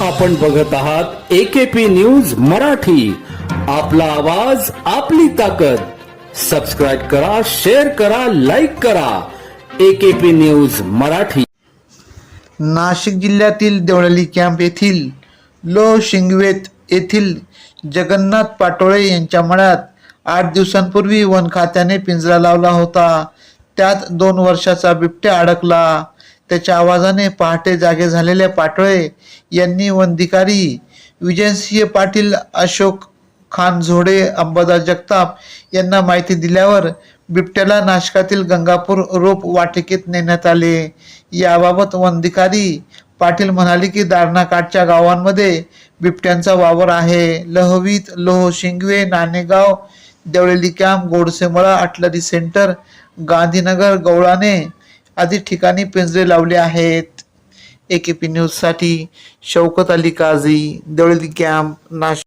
आपण बघत आहात एकेपी न्यूज मराठी. आपला आवाज आपली ताकद. सबस्क्राईब करा शेअर करा लाईक करा. AKP news Marathi. नाशिक जिल्ह्यातील देवळाली कॅम्प येथील लो शिंगवेत येथील जगन्नाथ पाटोळे यांच्या मळ्यात आठ दिवसांपूर्वी वन खात्याने पिंजरा लावला होता. त्यात दोन वर्षाचा बिबट्या अडकला. त्याच्या आवाजाने पहाटे जागे झालेले पाटोळे यांनी वंदिकारी विजयसिंह पाटील अशोक खान झोडे अंबादास जगताप यांना माहिती दिल्यावर बिबट्याला नाशकातील गंगापूर रोप वाटिकेत नेण्यात आले. याबाबत वंदिकारी पाटील म्हणाले की दारणाकाठच्या गावांमध्ये बिबट्यांचा वावर आहे. Lahavit Loh Shingve Nanegaon Deolali camp Godsemala artillery centre Gandhinagar Gavlane आदी ठिकाणी पिंजरे लावले आहेत. एकेपी न्यूजसाठी शौकत अली काझी देवळेली कॅम्प नाशिक.